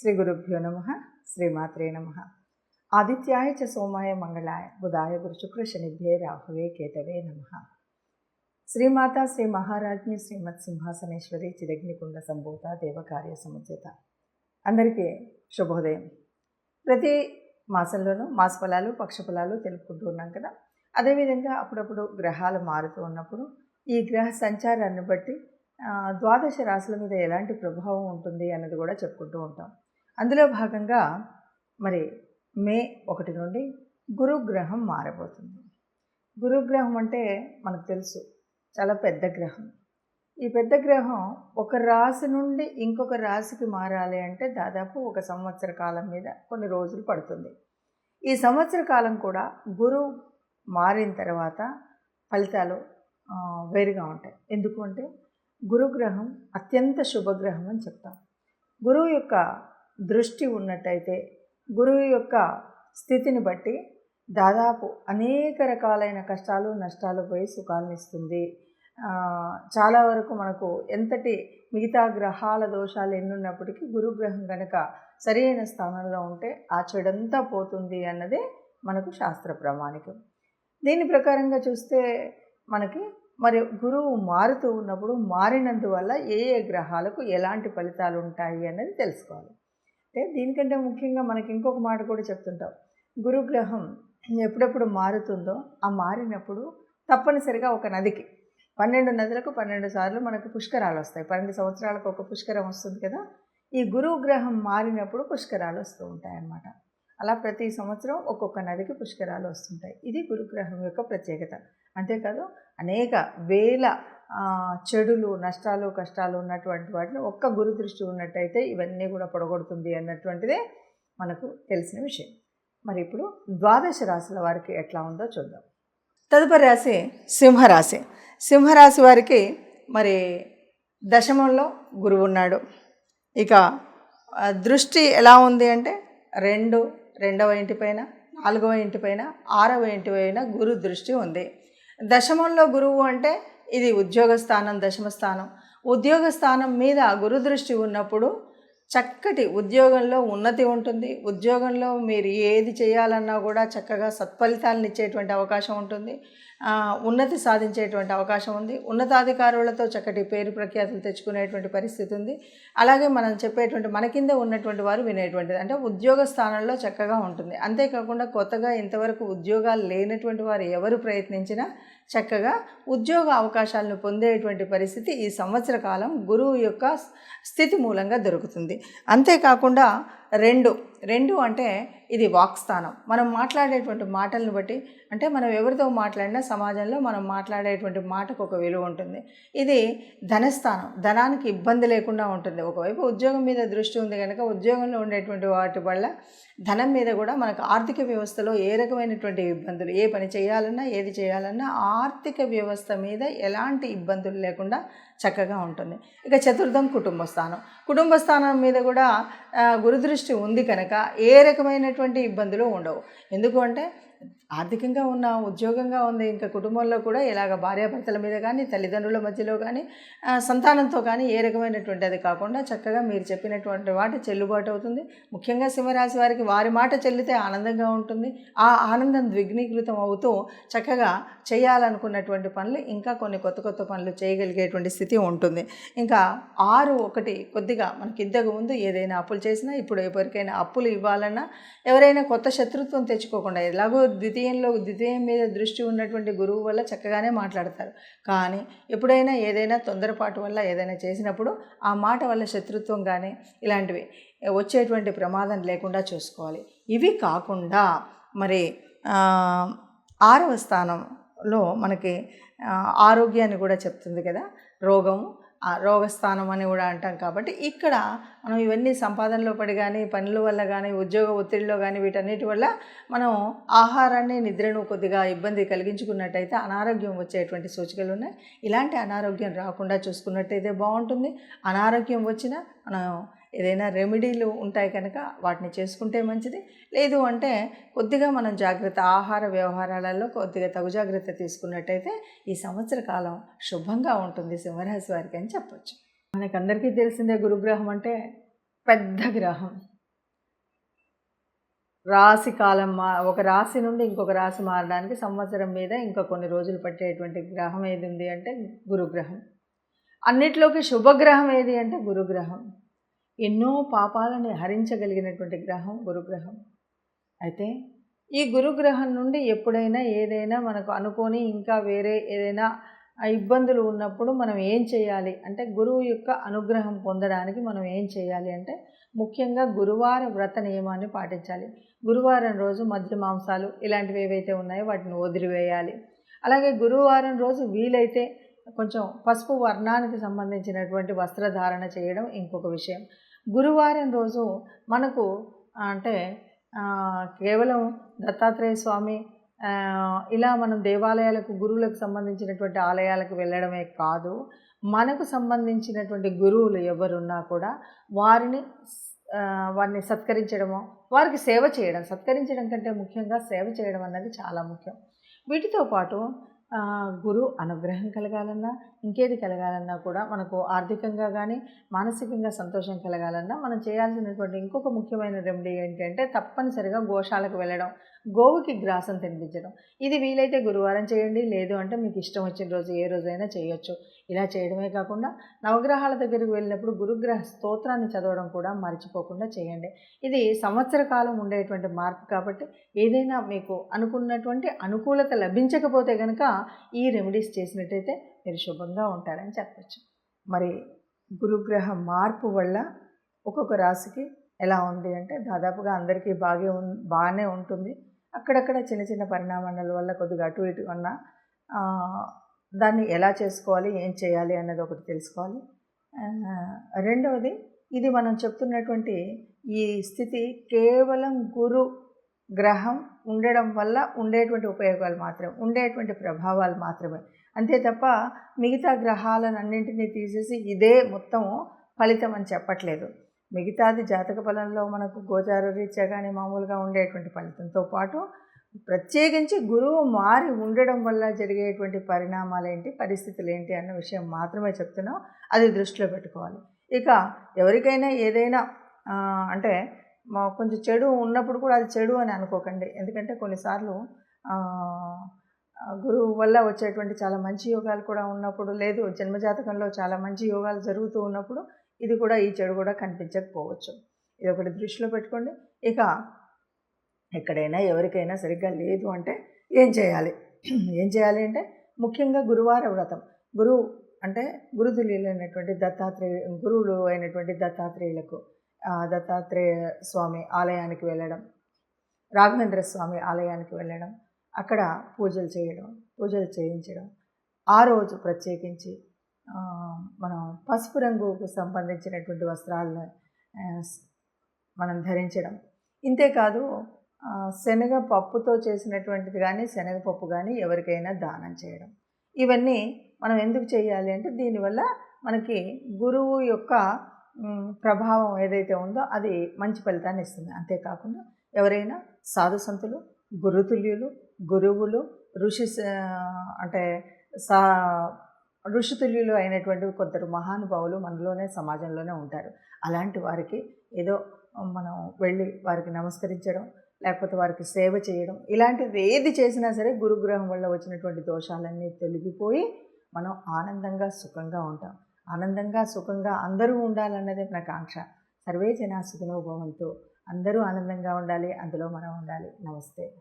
శ్రీ గురుభ్యో నమ శ్రీమాత్రే నమ ఆదిత్యాయ చ సోమాయ మంగళాయ బుధాయ గురు శుక్ర శనిభ్యే రాహువే కేతవే నమ శ్రీమాత శ్రీ మహారాజ్ఞి శ్రీమత్ సింహాసనేశ్వరి చిరగ్నికుండ సంభూత దేవకార్య సముచిత అందరికీ శుభోదయం. ప్రతి మాసంలోనూ మాస ఫలాలు పక్ష ఫలాలు తెలుపుకుంటూ ఉన్నాం కదా. అదేవిధంగా అప్పుడప్పుడు గ్రహాలు మారుతూ ఉన్నప్పుడు ఈ గ్రహ సంచారాన్ని బట్టి ద్వాదశ రాశుల మీద ఎలాంటి ప్రభావం ఉంటుంది అన్నది కూడా చెప్పుకుంటూ ఉంటాం. అందులో భాగంగా మరి మే ఒకటి నుండి గురుగ్రహం మారబోతుంది. గురుగ్రహం అంటే మనకు తెలుసు చాలా పెద్ద గ్రహం. ఈ పెద్ద గ్రహం ఒక రాశి నుండి ఇంకొక రాశికి మారాలి అంటే దాదాపు ఒక సంవత్సర కాలం మీద కొన్ని రోజులు పడుతుంది. ఈ సంవత్సర కాలం కూడా గురువు మారిన తర్వాత ఫలితాలు వేరుగా ఉంటాయి. ఎందుకు అంటే గురుగ్రహం అత్యంత శుభగ్రహం అని చెప్తాం. గురువు యొక్క దృష్టి ఉన్నట్టయితే గురువు యొక్క స్థితిని బట్టి దాదాపు అనేక రకాలైన కష్టాలు నష్టాలు పోయి సుఖాలను ఇస్తుంది. చాలా వరకు మనకు ఎంతటి మిగతా గ్రహాల దోషాలు ఎన్నున్నప్పటికీ గురుగ్రహం కనుక సరైన స్థానంలో ఉంటే ఆ చెడంతా పోతుంది అన్నదే మనకు శాస్త్ర ప్రామాణికం. దీని ప్రకారంగా చూస్తే మనకి మరి గురువు మారుతూ ఉన్నప్పుడు మారినందువల్ల ఏ ఏ గ్రహాలకు ఎలాంటి ఫలితాలు ఉంటాయి అన్నది తెలుసుకోవాలి. అంటే దీనికంటే ముఖ్యంగా మనకి ఇంకొక మాట కూడా చెప్తుంటాం. గురుగ్రహం ఎప్పుడెప్పుడు మారుతుందో ఆ మారినప్పుడు తప్పనిసరిగా ఒక నదికి పన్నెండు నదులకు పన్నెండు సార్లు మనకు పుష్కరాలు వస్తాయి. పన్నెండు సంవత్సరాలకు ఒక పుష్కరం వస్తుంది కదా ఈ గురువు గ్రహం మారినప్పుడు పుష్కరాలు వస్తూ ఉంటాయి అన్నమాట అలా ప్రతి సంవత్సరం ఒక్కొక్క నదికి పుష్కరాలు వస్తుంటాయి. ఇది గురుగ్రహం యొక్క ప్రత్యేకత. అంతేకాదు అనేక వేల చెడులు నష్టాలు కష్టాలు ఉన్నటువంటి వాటిని ఒక్క గురు దృష్టి ఉన్నట్టయితే ఇవన్నీ కూడా పొడగొడుతుంది అన్నటువంటిదే మనకు తెలిసిన విషయం. మరి ఇప్పుడు ద్వాదశ రాశుల వారికి ఎట్లా ఉందో చూద్దాం. తదుపరి రాశి సింహరాశి. సింహరాశి వారికి మరి దశమంలో గురువు ఉన్నాడు. ఇక దృష్టి ఎలా ఉంది అంటే రెండు రెండవ ఇంటిపైన నాలుగవ ఇంటిపైన ఆరవ ఇంటిపైన గురు దృష్టి ఉంది. దశమంలో గురువు అంటే ఇది ఉద్యోగ స్థానం దశమ స్థానం. ఉద్యోగ స్థానం మీద గురు దృష్టి ఉన్నప్పుడు చక్కటి ఉద్యోగంలో ఉన్నతి ఉంటుంది. ఉద్యోగంలో మీరు ఏది చేయాలన్నా కూడా చక్కగా సత్ఫలితాలను ఇచ్చేటువంటి అవకాశం ఉంటుంది. ఉన్నతి సాధించేటువంటి అవకాశం ఉంది. ఉన్నతాధికారులతో చక్కటి పేరు ప్రఖ్యాతులు తెచ్చుకునేటువంటి పరిస్థితి ఉంది. అలాగే మనం చెప్పేటువంటి మన కింద ఉన్నటువంటి వారు వినేటువంటిది. అంటే ఉద్యోగ స్థానంలో చక్కగా ఉంటుంది. అంతేకాకుండా కొత్తగా ఇంతవరకు ఉద్యోగాలు లేనటువంటి వారు ఎవరు ప్రయత్నించినా చక్కగా ఉద్యోగ అవకాశాలను పొందేటువంటి పరిస్థితి ఈ సంవత్సర కాలం గురువు యొక్క స్థితి మూలంగా దొరుకుతుంది. అంతేకాకుండా రెండు రెండు అంటే ఇది వాక్స్థానం మనం మాట్లాడేటువంటి మాటలను బట్టి అంటే మనం ఎవరితో మాట్లాడినా సమాజంలో మనం మాట్లాడేటువంటి మాటకు ఒక విలువ ఉంటుంది. ఇది ధనస్థానం ధనానికి ఇబ్బంది లేకుండా ఉంటుంది. ఒకవైపు ఉద్యోగం మీద దృష్టి ఉంది కనుక ఉద్యోగంలో ఉండేటువంటి వాటి వల్ల ధనం మీద కూడా మనకు ఆర్థిక వ్యవస్థలో ఏ రకమైనటువంటి ఇబ్బందులు ఏ పని చేయాలన్నా ఏది చేయాలన్నా ఆర్థిక వ్యవస్థ మీద ఎలాంటి ఇబ్బందులు లేకుండా చక్కగా ఉంటుంది. ఇక చతుర్థం కుటుంబ స్థానం కుటుంబ స్థానం మీద కూడా గురుదృష్టి ఉంది కనుక ఏ రకమైనటువంటి ఇబ్బందులు ఉండవు. ఎందుకు అంటే ఆర్థికంగా ఉన్న ఉద్యోగంగా ఉంది ఇంకా కుటుంబంలో కూడా ఇలాగ భార్యాభర్తల మీద కానీ తల్లిదండ్రుల మధ్యలో కానీ సంతానంతో కానీ ఏ రకమైనటువంటి అది కాకుండా చక్కగా మీరు చెప్పినటువంటి వాటి చెల్లుబాటు అవుతుంది. ముఖ్యంగా సింహరాశి వారికి వారి మాట చెల్లితే ఆనందంగా ఉంటుంది. ఆ ఆనందం ద్విగ్నీకృతం అవుతూ చక్కగా చేయాలనుకున్నటువంటి పనులు ఇంకా కొన్ని కొత్త కొత్త పనులు చేయగలిగేటువంటి స్థితి ఉంటుంది. ఇంకా ఆరు ఒకటి కొద్దిగా మనకి ఇంతకు ముందు ఏదైనా అప్పులు చేసినా ఇప్పుడు ఎవరికైనా అప్పులు ఇవ్వాలన్నా ఎవరైనా కొత్త శత్రుత్వం తెచ్చుకోకుండా ఎలాగో ద్వితీయంలో ద్వితీయం మీద దృష్టి ఉన్నటువంటి గురువు వల్ల చక్కగానే మాట్లాడతారు. కానీ ఎప్పుడైనా ఏదైనా తొందరపాటు వల్ల ఏదైనా చేసినప్పుడు ఆ మాట వల్ల శత్రుత్వం కానీ ఇలాంటివి వచ్చేటువంటి ప్రమాదం లేకుండా చూసుకోవాలి. ఇవి కాకుండా మరి ఆరవ స్థానంలో మనకి ఆరోగ్యాన్ని కూడా చెప్తుంది కదా రోగము రోగస్థానం అని కూడా అంటాం కాబట్టి ఇక్కడ మనం ఇవన్నీ సంపాదనలో పడి కానీ పనుల వల్ల కానీ ఉద్యోగ ఒత్తిడిలో కానీ వీటన్నిటి వల్ల మనం ఆహారాన్ని నిద్రను కొద్దిగా ఇబ్బంది కలిగించుకున్నట్టయితే అనారోగ్యం వచ్చేటువంటి సూచికలు ఉన్నాయి. ఇలాంటి అనారోగ్యం రాకుండా చూసుకున్నట్టయితే బాగుంటుంది. అనారోగ్యం వచ్చినా మనం ఏదైనా రెమెడీలు ఉంటాయి కనుక వాటిని చేసుకుంటే మంచిది. లేదు అంటే కొద్దిగా మనం జాగ్రత్త ఆహార వ్యవహారాలలో కొద్దిగా తగు జాగ్రత్త తీసుకున్నట్టయితే ఈ సంవత్సర కాలం శుభంగా ఉంటుంది సింహరాశి వారికి అని చెప్పొచ్చు. మనకందరికీ తెలిసిందే గురుగ్రహం అంటే పెద్ద గ్రహం. రాశి కాలం మా ఒక రాశి నుండి ఇంకొక రాశి మారడానికి సంవత్సరం మీద ఇంకా కొన్ని రోజులు పట్టేటువంటి గ్రహం ఏది ఉంది అంటే గురుగ్రహం. అన్నిట్లోకి శుభగ్రహం ఏది అంటే గురుగ్రహం. ఎన్నో పాపాలను హరించగలిగినటువంటి గ్రహం గురుగ్రహం. అయితే ఈ గురుగ్రహం నుండి ఎప్పుడైనా ఏదైనా మనకు అనుకొని ఇంకా వేరే ఏదైనా ఇబ్బందులు ఉన్నప్పుడు మనం ఏం చేయాలి? అంటే గురువు యొక్క అనుగ్రహం పొందడానికి మనం ఏం చేయాలి? అంటే ముఖ్యంగా గురువార వ్రత నియమాన్ని పాటించాలి. గురువారం రోజు మధ్య మాంసాలు ఇలాంటివి ఏవైతే ఉన్నాయో వాటిని వదిలివేయాలి. అలాగే గురువారం రోజు వీలైతే కొంచెం పసుపు వర్ణానికి సంబంధించినటువంటి వస్త్రధారణ చేయడం ఇంకొక విషయం. గురువారం రోజు మనకు అంటే కేవలం దత్తాత్రేయ స్వామి ఇలా మనం దేవాలయాలకు గురువులకు సంబంధించినటువంటి ఆలయాలకు వెళ్ళడమే కాదు మనకు సంబంధించినటువంటి గురువులు ఎవరున్నా కూడా వారిని వారిని సత్కరించడము వారికి సేవ చేయడం సత్కరించడం కంటే ముఖ్యంగా సేవ చేయడం అన్నది చాలా ముఖ్యం. వీటితో పాటు గురు అనుగ్రహం కలగాలన్నా ఇంకేది కలగాలన్నా కూడా మనకు ఆర్థికంగా కానీ మానసికంగా సంతోషం కలగాలన్నా మనం చేయాల్సినటువంటి ఇంకొక ముఖ్యమైన రెమెడీ ఏంటంటే తప్పనిసరిగా గోశాలకు వెళ్ళడం. గోవుకి గ్రాసం తినిపించడం. ఇది వీలైతే గురువారం చేయండి లేదు అంటే మీకు ఇష్టం వచ్చిన రోజు ఏ రోజైనా చేయొచ్చు. ఇలా చేయడమే కాకుండా నవగ్రహాల దగ్గరికి వెళ్ళినప్పుడు గురుగ్రహ స్తోత్రాన్ని చదవడం కూడా మర్చిపోకుండా చేయండి. ఇది సంవత్సర కాలం ఉండేటువంటి మార్పు కాబట్టి ఏదైనా మీకు అనుకున్నటువంటి అనుకూలత లభించకపోతే కనుక ఈ రెమెడీస్ చేసినట్టయితే మీరు శుభంగా ఉంటారని చెప్పచ్చు. మరి గురుగ్రహ మార్పు వల్ల ఒక్కొక్క రాశికి ఎలా ఉంది అంటే దాదాపుగా అందరికీ బాగా బాగానే ఉంటుంది. అక్కడక్కడ చిన్న చిన్న పరిణామాల వల్ల కొద్దిగా అటు ఇటు ఉన్నా దాన్ని ఎలా చేసుకోవాలి ఏం చేయాలి అన్నది ఒకటి తెలుసుకోవాలి. రెండవది ఇది మనం చెప్తున్నటువంటి ఈ స్థితి కేవలం గురు గ్రహం ఉండడం వల్ల ఉండేటువంటి ఉపయోగాలు మాత్రమే ఉండేటువంటి ప్రభావాలు మాత్రమే. అంతే తప్ప మిగతా గ్రహాలను అన్నింటినీ తీసేసి ఇదే మొత్తం ఫలితం అని చెప్పట్లేదు. మిగతాది జాతక ఫలంలో మనకు గోచార రీత్యా కానీ మామూలుగా ఉండేటువంటి ఫలితంతో పాటు ప్రత్యేకించి గురువు మారి ఉండడం వల్ల జరిగేటువంటి పరిణామాలు ఏంటి పరిస్థితులు ఏంటి అన్న విషయం మాత్రమే చెప్తున్నాం. అది దృష్టిలో పెట్టుకోవాలి. ఇక ఎవరికైనా ఏదైనా అంటే కొంచెం చెడు ఉన్నప్పుడు కూడా అది చెడు అని అనుకోకండి. ఎందుకంటే కొన్నిసార్లు గురువు వల్ల వచ్చేటువంటి చాలా మంచి యోగాలు కూడా ఉన్నప్పుడు లేదు జన్మజాతకంలో చాలా మంచి యోగాలు జరుగుతూ ఉన్నప్పుడు ఇది కూడా ఈ చెడు కూడా కనిపించకపోవచ్చు. ఇది ఒకటి దృష్టిలో పెట్టుకోండి. ఇక ఎక్కడైనా ఎవరికైనా సరిగ్గా లేదు అంటే ఏం చేయాలి? ఏం చేయాలి అంటే ముఖ్యంగా గురువార వ్రతం. గురువు అంటే గురుతులీలైనటువంటి దత్తాత్రేయ గురువులు అయినటువంటి దత్తాత్రేయులకు దత్తాత్రేయ స్వామి ఆలయానికి వెళ్ళడం రాఘవేంద్ర స్వామి ఆలయానికి వెళ్ళడం అక్కడ పూజలు చేయడం పూజలు చేయించడం ఆ రోజు ప్రత్యేకించి మనం పసుపు రంగుకు సంబంధించినటువంటి వస్త్రాలను మనం ధరించడం. ఇంతేకాదు శనగ పప్పుతో చేసినటువంటిది కానీ శనగపప్పు కానీ ఎవరికైనా దానం చేయడం. ఇవన్నీ మనం ఎందుకు చేయాలి అంటే దీనివల్ల మనకి గురువు యొక్క ప్రభావం ఏదైతే ఉందో అది మంచి ఫలితాన్ని ఇస్తుంది. అంతేకాకుండా ఎవరైనా సాధు సంతులు గురుతుల్యులు గురువులు ఋషి అంటే సా ఋషితుల్యులు అయినటువంటి కొందరు మహానుభావులు మనలోనే సమాజంలోనే ఉంటారు. అలాంటి వారికి ఏదో మనం వెళ్ళి వారికి నమస్కరించడం లేకపోతే వారికి సేవ చేయడం ఇలాంటిది ఏది చేసినా సరే గురుగ్రహం వల్ల వచ్చినటువంటి దోషాలన్నీ తొలగిపోయి మనం ఆనందంగా సుఖంగా ఉంటాం. ఆనందంగా సుఖంగా అందరూ ఉండాలన్నదే మన కాంక్ష సర్వే జనా సుఖనోభవంతో అందరూ ఆనందంగా ఉండాలి అందులో మనం ఉండాలి. నమస్తే.